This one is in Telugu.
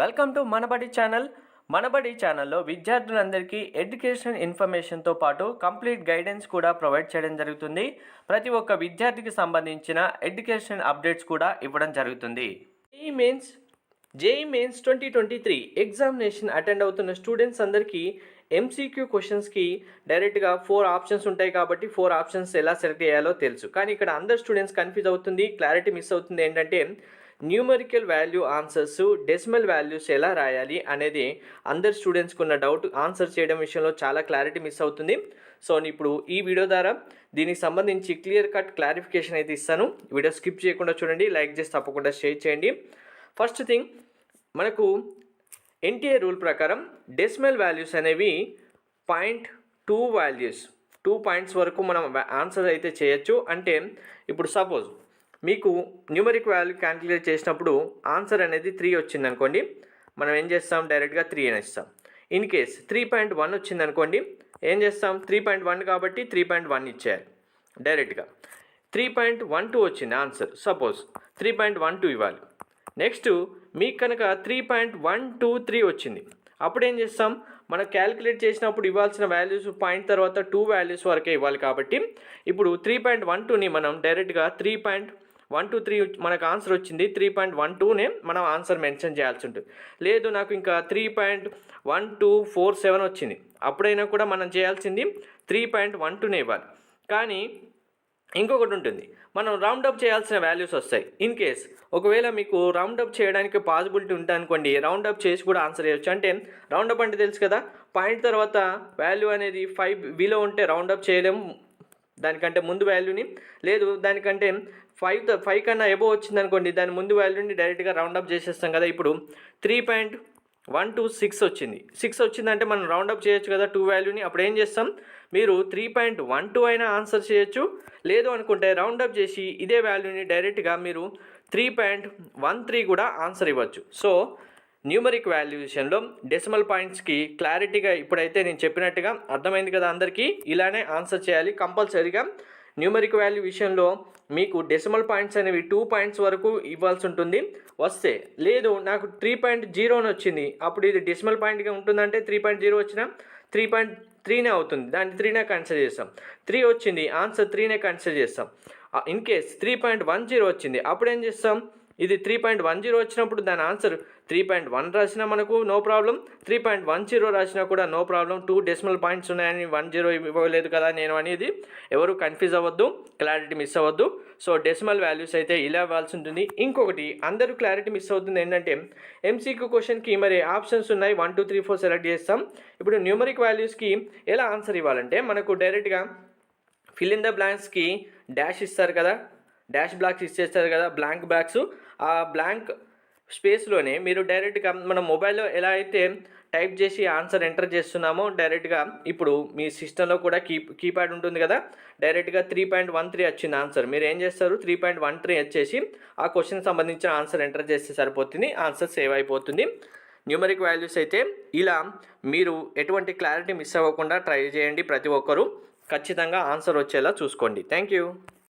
Welcome to Manabadi channel. Manabadi ఛానల్లో విద్యార్థులందరికీ ఎడ్యుకేషన్ ఇన్ఫర్మేషన్తో పాటు కంప్లీట్ గైడెన్స్ కూడా ప్రొవైడ్ చేయడం జరుగుతుంది. ప్రతి ఒక్క విద్యార్థికి సంబంధించిన ఎడ్యుకేషన్ అప్డేట్స్ కూడా ఇవ్వడం జరుగుతుంది. ఈ mains JEE mains twenty twenty three examination attend అవుతున్న స్టూడెంట్స్ అందరికీ ఎంసీక్యూ క్వశ్చన్స్కి డైరెక్ట్గా ఫోర్ ఆప్షన్స్ ఉంటాయి కాబట్టి ఫోర్ ఆప్షన్స్ ఎలా సెలెక్ట్ చేయాలో తెలుసు. కానీ ఇక్కడ అందరు స్టూడెంట్స్ కన్ఫ్యూజ్ అవుతుంది క్లారిటీ మిస్ అవుతుంది ఏంటంటే numerical value answers decimal values ఎలా రాయాలి అనేది అందరు స్టూడెంట్స్కి ఉన్న డౌట్. ఆన్సర్ చేయడం విషయంలో చాలా క్లారిటీ మిస్ అవుతుంది. సో నేను ఇప్పుడు ఈ వీడియో ద్వారా దీనికి సంబంధించి క్లియర్ కట్ క్లారిఫికేషన్ అయితే ఇస్తాను. వీడియో స్కిప్ చేయకుండా చూడండి లైక్ చేసి తప్పకుండా షేర్ చేయండి. ఫస్ట్ థింగ్ మనకు ఎన్టీఏ రూల్ ప్రకారం డెసిమల్ వాల్యూస్ అనేవి point two values two points వరకు మనం ఆన్సర్ అయితే చేయొచ్చు. అంటే ఇప్పుడు సపోజ్ మీకు న్యూమరిక్ వాల్యూ క్యాలిక్యులేట్ చేసినప్పుడు ఆన్సర్ అనేది త్రీ వచ్చింది అనుకోండి మనం ఏం చేస్తాం? డైరెక్ట్గా త్రీ అని ఇస్తాం in case three point one వచ్చింది అనుకోండి ఏం చేస్తాం? త్రీ పాయింట్ వన్ కాబట్టి త్రీ పాయింట్ వన్ ఇచ్చేయాలి. డైరెక్ట్గా త్రీ పాయింట్ వన్ టూ వచ్చింది answer suppose three point one two ఇవ్వాలి. నెక్స్ట్ మీకు కనుక three point one two three వచ్చింది. అప్పుడు ఏం చేస్తాం? మనం క్యాలిక్యులేట్ చేసినప్పుడు ఇవ్వాల్సిన వాల్యూస్ పాయింట్ తర్వాత టూ వాల్యూస్ వరకే ఇవ్వాలి కాబట్టి ఇప్పుడు త్రీ పాయింట్ వన్ టూని మనం డైరెక్ట్గా three point one two three మనకు ఆన్సర్ వచ్చింది. త్రీ పాయింట్ వన్ టూనే మనం ఆన్సర్ మెన్షన్ చేయాల్సి ఉంటుంది. లేదు నాకు ఇంకా three point one two four seven వచ్చింది. అప్పుడైనా కూడా మనం చేయాల్సింది త్రీ పాయింట్ వన్ టూనే ఇవ్వాలి. కానీ ఇంకొకటి ఉంటుంది. మనం రౌండ్ అప్ చేయాల్సిన వాల్యూస్ వస్తాయి. ఇన్ కేస్ ఒకవేళ మీకు రౌండ్ అప్ చేయడానికి పాసిబిలిటీ ఉంటే అనుకోండి రౌండ్ అప్ చేసి కూడా ఆన్సర్ చేయొచ్చు. అంటే రౌండ్ అప్ అంటే తెలుసు కదా? పాయింట్ తర్వాత వాల్యూ అనేది ఫైవ్ విలో ఉంటే రౌండ్ అప్ చేయలేము. దానికంటే ముందు వాల్యూని లేదు దానికంటే ఫైవ్ ఫైవ్ కన్నా ఎబో వచ్చింది అనుకోండి దాని ముందు వాల్యూని డైరెక్ట్గా రౌండ్ అప్ చేసేస్తాం కదా. ఇప్పుడు three point one two six వచ్చింది. సిక్స్ వచ్చిందంటే మనం రౌండ్ అప్ చేయొచ్చు కదా టూ వాల్యూని అప్పుడు ఏం చేస్తాం? మీరు త్రీ పాయింట్ వన్ టూ అయినా ఆన్సర్ చేయొచ్చు. లేదు అనుకుంటే రౌండ్ అప్ చేసి ఇదే వాల్యూని డైరెక్ట్గా మీరు త్రీ పాయింట్ వన్ త్రీ కూడా ఆన్సర్ ఇవ్వచ్చు. సో న్యూమరిక్ వాల్యుయేషన్లో విషయంలో డెసిమల్ పాయింట్స్కి క్లారిటీగా ఇప్పుడైతే నేను చెప్పినట్టుగా అర్థమైంది కదా అందరికీ. ఇలానే ఆన్సర్ చేయాలి. కంపల్సరీగా న్యూమరిక్ వాల్యూ విషయంలో మీకు డెసిమల్ పాయింట్స్ అనేవి టూ పాయింట్స్ వరకు ఇవ్వాల్సి ఉంటుంది. వస్తే లేదు నాకు త్రీ పాయింట్ జీరో అని వచ్చింది. అప్పుడు ఇది డెసిమల్ పాయింట్గా ఉంటుందంటే త్రీ పాయింట్ జీరో వచ్చిన త్రీ పాయింట్ త్రీనే అవుతుంది. దాన్ని త్రీనే కన్సిడర్ చేస్తాం. త్రీ వచ్చింది ఆన్సర్ త్రీనే కన్సిడర్ చేస్తాం. In case three point one zero వచ్చింది అప్పుడు ఏం చేస్తాం? ఇది త్రీ పాయింట్ వన్ జీరో వచ్చినప్పుడు దాని ఆన్సర్ త్రీ పాయింట్ వన్ రాసినా మనకు no problem three point one zero రాసినా కూడా no problem two decimal points ఉన్నాయని వన్ జీరో ఇవ్వలేదు కదా నేను అనేది ఎవరు కన్ఫ్యూజ్ అవ్వద్దు క్లారిటీ మిస్ అవ్వద్దు. సో డెసిమల్ వాల్యూస్ అయితే ఇలా ఇవ్వాల్సి ఉంటుంది. ఇంకొకటి అందరూ క్లారిటీ మిస్ అవుతుంది ఏంటంటే ఎంసీక్యూ క్వశ్చన్కి మరి ఆప్షన్స్ ఉన్నాయి. One two three four select చేస్తాం. ఇప్పుడు న్యూమరిక్ వాల్యూస్కి ఎలా ఆన్సర్ ఇవ్వాలంటే మనకు డైరెక్ట్గా ఫిల్ ఇన్ ద బ్లాంక్స్కి డాష్ ఇస్తారు కదా. డాష్ బ్లాక్స్ ఇచ్చేస్తారు కదా బ్లాంక్ బ్లాక్స్. ఆ బ్లాంక్ స్పేస్లోనే మీరు డైరెక్ట్గా మన మొబైల్లో ఎలా అయితే టైప్ చేసి ఆన్సర్ ఎంటర్ చేస్తున్నామో డైరెక్ట్గా ఇప్పుడు మీ సిస్టంలో కూడా కీ కీప్యాడ్ ఉంటుంది కదా డైరెక్ట్గా త్రీ పాయింట్ వన్ త్రీ వచ్చింది ఆన్సర్. మీరు ఏం చేస్తారు? త్రీ పాయింట్ వన్ త్రీ వచ్చేసి ఆ క్వశ్చన్ సంబంధించిన ఆన్సర్ ఎంటర్ చేస్తే సరిపోతుంది ఆన్సర్ సేవ్ అయిపోతుంది. న్యూమరిక్ వాల్యూస్ అయితే ఇలా మీరు ఎటువంటి క్లారిటీ మిస్ అవ్వకుండా ట్రై చేయండి ప్రతి ఒక్కరూ. ఖచ్చితంగా ఆన్సర్ వచ్చేలా చూసుకోండి. Thank you.